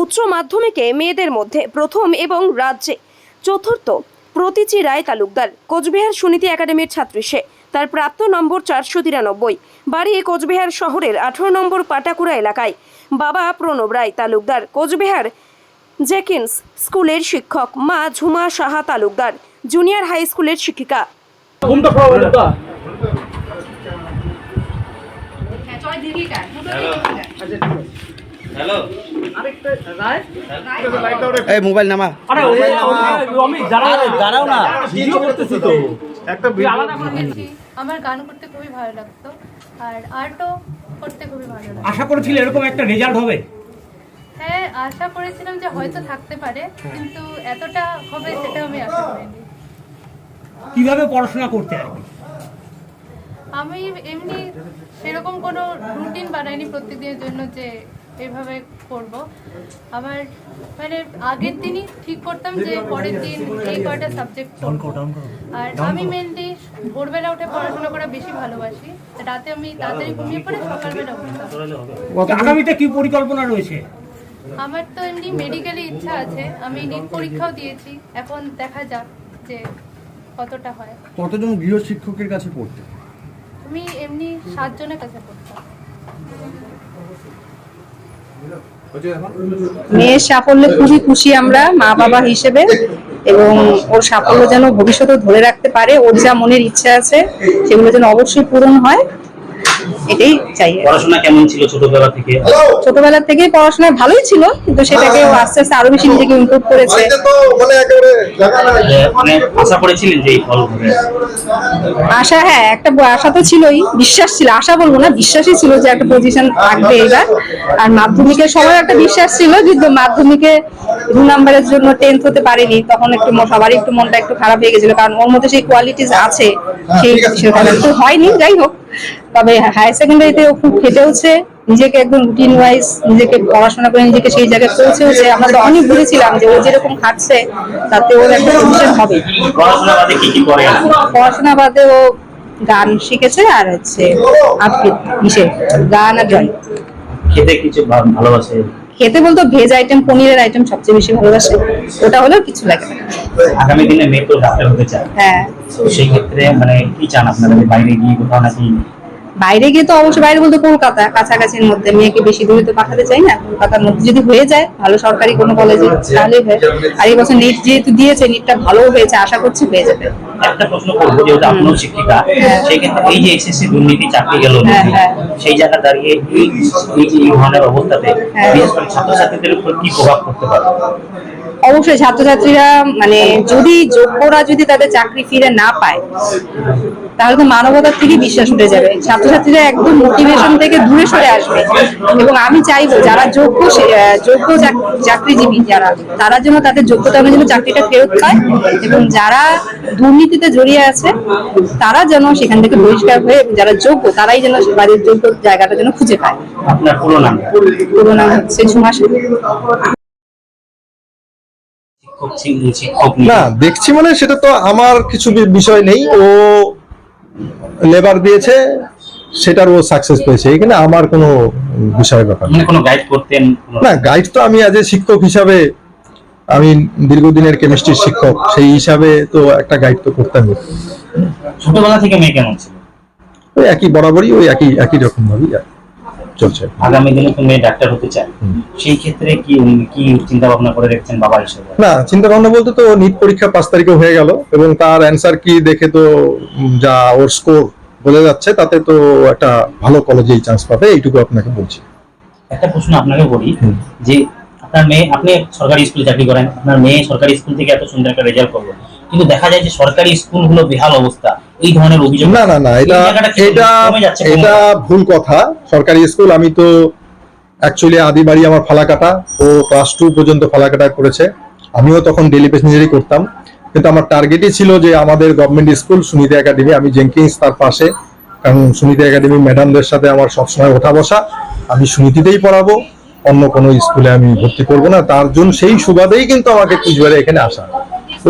উচ্চ মাধ্যমিকে মেয়েদের মধ্যে প্রথম এবং রাজ্যে চতুর্থ প্রতীচি রায় তালুকদার। কোচবিহার সুনীতি একাডেমির ছাত্রী সে। তার প্রাপ্ত নম্বর চারশো তিরানব্বই। বাড়ি কোচবিহার শহরের আঠারো নম্বর পাটাকুড়া এলাকায়। বাবা প্রণব রায় তালুকদার। কোচবিহার জেকিন্স স্কুলের শিক্ষক। মা ঝুমা সাহা তালুকদার। জুনিয়র হাই স্কুলের শিক্ষিকা। হলো তো হ্যালো। এই মোবাইল নামা। আমি দাঁড়াও না। ভিডিও করতেছি তো। একটা আলাদা আমার গান করতে খুবই ভালো লাগতো। আর আর্টও করতে খুবই ভালো লাগতো। আশা করেছিলে এরকম একটা রেজাল্ট হবে? হ্যাঁ আশা করেছিলাম যে হয়তো থাকতে পারে কিন্তু এতটা হবে সেটা আমি আশা করিনি। কীভাবে পড়াশোনা করতে আর? আমি এমনি সেরকম কোনো রুটিন বানাইনি প্রত্যেকদিনের জন্য যে এভাবে করব। আমার মানে আগের দিনই ঠিক করতাম যে পরের দিন এই কয়টা সাবজেক্ট আর আমি মেনলি ভোরবেলা উঠে পড়াশোনা করা বেশি ভালোবাসি। রাতে আমি তাড়াতাড়ি ঘুমিয়ে পড়ে সকালবেলা উঠতাম। আগামীতে কি পরিকল্পনা রয়েছে? আমার তো এমনি মেডিকেলে ইচ্ছা আছে। আমি নিট পরীক্ষাও দিয়েছি। এখন দেখা যাক যে কতটা হয়। কতজন গৃহ শিক্ষকের কাছে পড়তে? আমি এমনি সাতজনের কাছে মেয়ের সাফল্যে খুবই খুশি আমরা, মা বাবা হিসেবে, এবং ওর সাফল্য যেন ভবিষ্যতে ধরে রাখতে পারে, ওর যা মনের ইচ্ছা আছে, সেগুলো যেন অবশ্যই পূরণ হয়। এটাই চাই। পড়াশোনা কেমন ছিল ছোটবেলা থেকে? ছোটবেলা থেকেই পড়াশোনা ভালোই ছিল কিন্তু সেটাকে আস্তে আস্তে আরও বেশি নিজেকে ইমপ্রুভ করেছে। মানে একেবারে জায়গা নাই। যে আশা করেছিলেন যে এই ফল হবে? আশা হ্যাঁ একটা আশা তো ছিলই বিশ্বাস ছিল আশা বলব না বিশ্বাসই ছিল যে একটা পজিশন থাকবে এবার। আর মাধ্যমিকের সময় একটা বিশ্বাস ছিল কিন্তু মাধ্যমিকে দু নাম্বারের জন্য টেন্থ হতে পারেনি তখন একটু সবারই একটু মনটা একটু খারাপ হয়ে গেছিল কারণ ওর মধ্যে সেই কোয়ালিটিস আছে সেই সেটা তো হয়নি যাই হোক। তবে হায়ার সেকেন্ডারিতে ও খুব খেটেওছে নিজেকে একদম রুটিন ওয়াইজ নিজেকে পড়াশোনা করে নিজেকে সেই জায়গায় পৌঁছেওছে আমরা তো অনেক যে ও যেরকম খাটছে তাতে ওর একটা পজিশন হবে। পড়াশোনা বাদে ও গান শিখেছে আর হচ্ছে আবৃত্তি গান আর ড্রয়িং খেতে কিছু ভালোবাসে? খেতে বলতো ভেজ আইটেম পনিরের আইটেম সবচেয়ে বেশি ভালোবাসে। ওটা হলেও কিছু লাগে আগামী দিনে মেয়ে তো ডাক্তার হতে চায়। হ্যাঁ। তো সেই ক্ষেত্রে মানে কি চান আপনারা? বাইরে গিয়ে কোথাও নাকি বাইরে গিয়ে তো অবশ্যই বাইরে বলতে কলকাতা কাছাকাছির মধ্যে। মেয়েকে বেশি দূরে তো পাঠাতে চাই না। কলকাতার মধ্যে যদি হয়ে যায় ভালো সরকারি কোনো কলেজে তাহলে হয়। আর এই বছর নেট যেহেতু দিয়েছে নেটটা ভালো হয়েছে আশা করছি হয়ে যাবে। একটা প্রশ্ন করব যেহেতু আপনিও শিক্ষিকা সেই ক্ষেত্রে এই যে এসএসসি দুর্নীতি চাকরি গেল হ্যাঁ, হ্যাঁ। সেই জায়গা দাঁড়িয়ে এই যে ধরনের অবস্থাতে হ্যাঁ। বিশেষ করে ছাত্রছাত্রীদের উপর কি প্রভাব পড়তে পারে? অবশ্যই ছাত্রছাত্রীরা মানে যদি যোগ্যরা যদি তাদের চাকরি ফিরে না পায় তাহলে তো মানবতার থেকে বিশ্বাস উঠে যাবে। ছাত্রছাত্রীরা একদম মোটিভেশন থেকে দূরে সরে আসবে। এবং আমি চাইব যারা যোগ্য যোগ্য চাকরিজীবী যারা তারা যেন তাদের যোগ্যতা অনুযায়ী যেন চাকরিটা ফেরত পায় এবং যারা দুর্নীতিতে জড়িয়ে আছে তারা যেন সেখান থেকে বহিষ্কার হয়ে এবং যারা যোগ্য তারাই যেন তাদের যোগ্য জায়গাটা যেন খুঁজে পায়। আপনার পুরো নাম? পুরো নাম হচ্ছে ঝুমা। শিক্ষক শিক্ষক না দেখছি মানে সেটা তো আমার কিছু বিষয় নেই ও লেবার দিয়েছে সেটার ও সাকসেস পেয়েছে এখানে আমার কোনো বিষয়ের ব্যাপার মানে না। কোনো গাইড করতেন না গাইড তো আমি আজ শিক্ষক হিসাবে আমি দীর্ঘদিনের কেমিস্ট্রির শিক্ষক সেই হিসাবে তো একটা গাইড তো করতামই। ছোটবেলা থেকে মেয়ে কেমন ছিল? ওই একই বরাবরই ওই একই একই রকম ভাবেই চলছে। আগামী দিনে তো মেয়ে ডাক্তার হতে চায়? সেই ক্ষেত্রে কি কি চিন্তা ভাবনা করে রেখেছেন বাবা হিসেবে? না চিন্তা ভাবনা বলতে তো নিট পরীক্ষা পাঁচ তারিখে হয়ে গেল এবং তার অ্যান্সার কি দেখে তো যা ওর স্কোর বোঝা যাচ্ছে তাতে তো একটা ভালো কলেজেই চান্স পাবে এইটুকু আপনাকে বলছি। একটা প্রশ্ন আপনাকে বলি যে আপনার মেয়ে আপনি সরকারি স্কুলে চাকরি করেন আপনার মেয়ে সরকারি স্কুল থেকে এত সুন্দর একটা রেজাল্ট করল কিন্তু দেখা যায় যে সরকারি স্কুলগুলো বেহাল অবস্থা। এই ধরনের অভিযোগ না না না এটা এটা এটা ভুল কথা। সরকারি স্কুল আমি তো অ্যাকচুয়ালি আদি বাড়ি আমার ফালাকাটা ও ক্লাস টু পর্যন্ত ফালাকাটা করেছে। আমিও তখন ডেলি প্যাসেঞ্জারই করতাম। কিন্তু আমার টার্গেটই ছিল যে আমাদের গভর্নমেন্ট স্কুল সুনীতি একাডেমি আমি জেঙ্কিংস তার পাশে। কারণ সুনীতি একাডেমি ম্যাডামদের সাথে আমার সবসময় ওঠা বসা। আমি সুনীতিতেই পড়াবো অন্য কোনো স্কুলে আমি ভর্তি করব না। তার জন্য সেই সুবাদেই কিন্তু আমাকে কুচবিহারে এখানে আসা।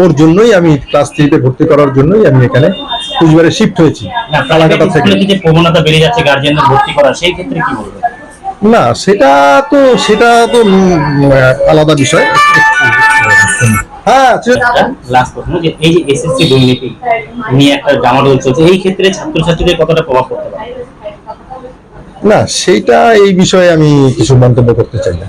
ওর জন্যই আমি ক্লাস থ্রিতে ভর্তি করার জন্যই আমি এখানে কুচবিহারে শিফট হয়েছি। প্রাইভেট থেকে কি যে প্রবণতা বেড়ে যাচ্ছে গার্জেনদের ভর্তি করা সেই ক্ষেত্রে কি বলবেন? না সেটা তো সেটা তো আলাদা বিষয়। হ্যাঁ সে- লাস্ট প্রশ্ন যে এই যে এসএসসি দুর্নীতি নিয়ে একটা জামাডোল চলছে এই ক্ষেত্রে ছাত্রছাত্রীদের কতটা প্রভাব পড়তে পারে? না সেটা এই বিষয়ে আমি কিছু মন্তব্য করতে চাই না।